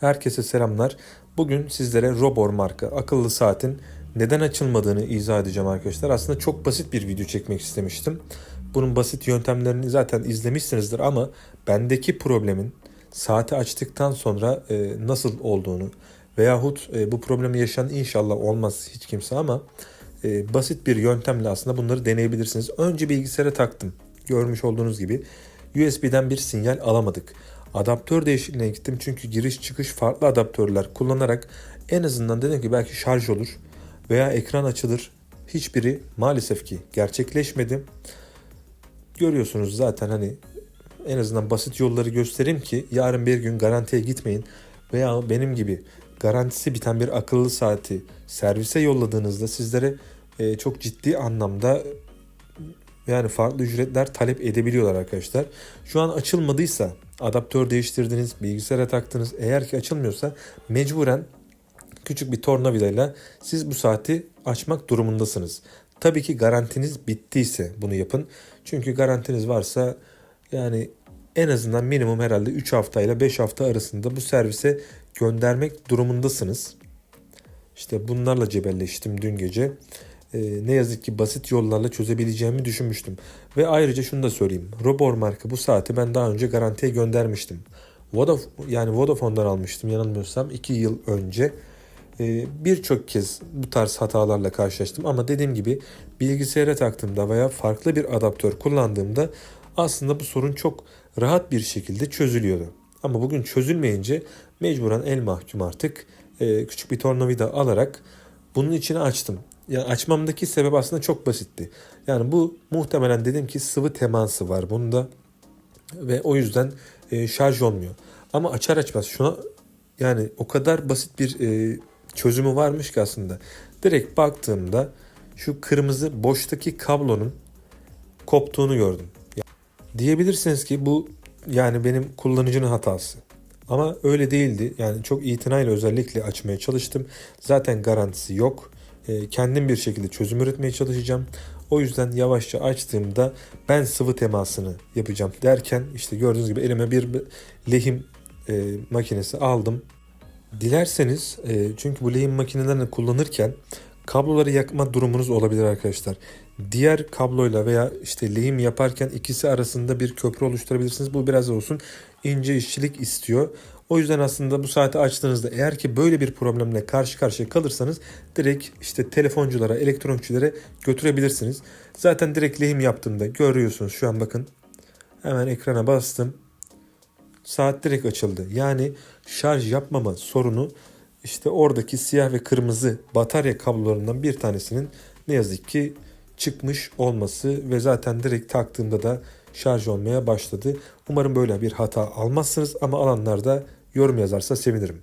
Herkese selamlar. Bugün sizlere Robor marka akıllı saatin neden açılmadığını izah edeceğim arkadaşlar. Aslında çok basit bir video çekmek istemiştim. Bunun basit yöntemlerini zaten izlemişsinizdir ama bendeki problemin saati açtıktan sonra e, nasıl olduğunu veyahut e, bu problemi yaşayan inşallah olmaz hiç kimse ama e, basit bir yöntemle aslında bunları deneyebilirsiniz. Önce bilgisayara taktım. Görmüş olduğunuz gibi USB'den bir sinyal alamadık. Adaptör değişikliğine gittim çünkü giriş çıkış farklı adaptörler kullanarak en azından dedim ki belki şarj olur veya ekran açılır. Hiçbiri maalesef ki gerçekleşmedi. Görüyorsunuz zaten hani en azından basit yolları göstereyim ki yarın bir gün garantiye gitmeyin veya benim gibi garantisi biten bir akıllı saati servise yolladığınızda sizlere e, çok ciddi anlamda yani farklı ücretler talep edebiliyorlar arkadaşlar. Şu an açılmadıysa adaptör değiştirdiniz, bilgisayara taktınız. Eğer ki açılmıyorsa mecburen küçük bir tornavidayla siz bu saati açmak durumundasınız. Tabii ki garantiniz bittiyse bunu yapın. Çünkü garantiniz varsa yani en azından minimum herhalde 3 hafta ile 5 hafta arasında bu servise göndermek durumundasınız. İşte bunlarla cebelleştim dün gece. Ee, ne yazık ki basit yollarla çözebileceğimi düşünmüştüm. Ve ayrıca şunu da söyleyeyim. Robor marka bu saati ben daha önce garantiye göndermiştim. Vodaf yani Vodafone'dan almıştım yanılmıyorsam 2 yıl önce. Ee, Birçok kez bu tarz hatalarla karşılaştım ama dediğim gibi bilgisayara taktığımda veya farklı bir adaptör kullandığımda aslında bu sorun çok rahat bir şekilde çözülüyordu. Ama bugün çözülmeyince mecburen el mahkum artık e, küçük bir tornavida alarak bunun içine açtım. Yani açmamdaki sebep aslında çok basitti. Yani bu muhtemelen dedim ki sıvı teması var bunda ve o yüzden e, şarj olmuyor. Ama açar açmaz şuna yani o kadar basit bir e, çözümü varmış ki aslında. Direkt baktığımda şu kırmızı boştaki kablonun koptuğunu gördüm. Diyebilirsiniz ki bu yani benim kullanıcının hatası. Ama öyle değildi. Yani çok itinayla özellikle açmaya çalıştım. Zaten garantisi yok. E, kendim bir şekilde çözüm üretmeye çalışacağım. O yüzden yavaşça açtığımda ben sıvı temasını yapacağım derken işte gördüğünüz gibi elime bir lehim e, makinesi aldım. Dilerseniz e, çünkü bu lehim makinelerini kullanırken kabloları yakma durumunuz olabilir arkadaşlar. Diğer kabloyla veya işte lehim yaparken ikisi arasında bir köprü oluşturabilirsiniz. Bu biraz olsun ince işçilik istiyor. O yüzden aslında bu saati açtığınızda eğer ki böyle bir problemle karşı karşıya kalırsanız direkt işte telefonculara, elektronikçilere götürebilirsiniz. Zaten direkt lehim yaptığımda görüyorsunuz şu an bakın. Hemen ekrana bastım. Saat direkt açıldı. Yani şarj yapmama sorunu işte oradaki siyah ve kırmızı batarya kablolarından bir tanesinin ne yazık ki çıkmış olması ve zaten direkt taktığımda da şarj olmaya başladı. Umarım böyle bir hata almazsınız ama alanlarda yorum yazarsa sevinirim.